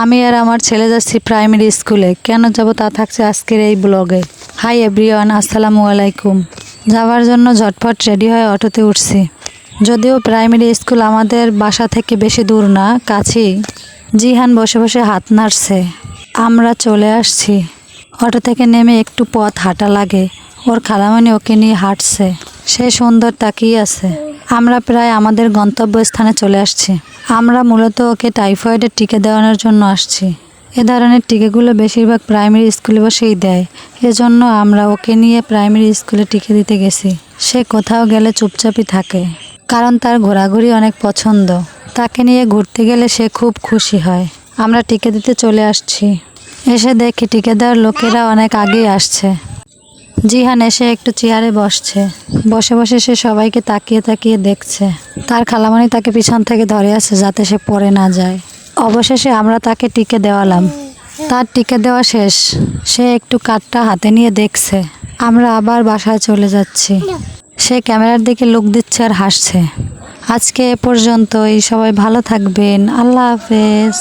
আমি আর আমার ছেলে যাচ্ছি প্রাইমারি স্কুলে কেন যাব তা থাকছে আজকের এই ব্লগে হাই এভরিওয়ান আসসালামু আলাইকুম। যাওয়ার জন্য ঝটপট রেডি হয়ে অটোতে উঠছি। যদিও প্রাইমারি স্কুল আমাদের বাসা থেকে বেশি দূর না, কাছেই। জিহান বসে বসে হাত নাড়ছে। আমরা চলে আসছি। অটো থেকে নেমে একটু পথ হাঁটা লাগে। ওর খালামানি ওকে নিয়ে হাঁটছে। সে সুন্দর তাকিয়ে আছে। আমরা প্রায় আমাদের গন্তব্যস্থানে চলে আসছি। আমরা মূলত ওকে টাইফয়েডের টিকা দেওয়ানোর জন্য আসছি। এ ধরনের টিকাগুলো বেশিরভাগ প্রাইমারি স্কুলে বসেই দেয়। এজন্য আমরা ওকে নিয়ে প্রাইমারি স্কুলে টিকা দিতে গেছি। সে কোথাও গেলে চুপচাপই থাকে, কারণ তার ঘোরাঘুরি অনেক পছন্দ। তাকে নিয়ে ঘুরতে গেলে সে খুব খুশি হয়। আমরা টিকা দিতে চলে আসছি। এসে দেখি টিকা দেওয়ার লোকেরা অনেক আগেই আসছে। জিহান এসে একটু চেয়ারে বসছে। বসে বসে সে সবাইকে তাকিয়ে তাকিয়ে দেখছে। তার খালামানি তাকে পিছন থেকে ধরে আছে যাতে সে পড়ে না যায়। অবশেষে আমরা তাকে টিকে দেওয়ালাম। তার টিকে দেওয়া শেষ। সে একটু কাঠটা হাতে নিয়ে দেখছে। আমরা আবার বাসায় চলে যাচ্ছি। সে ক্যামেরার দিকে লুক দিচ্ছে আর হাসছে। আজকে এ পর্যন্তই। সবাই ভালো থাকবেন। আল্লাহ হাফেজ।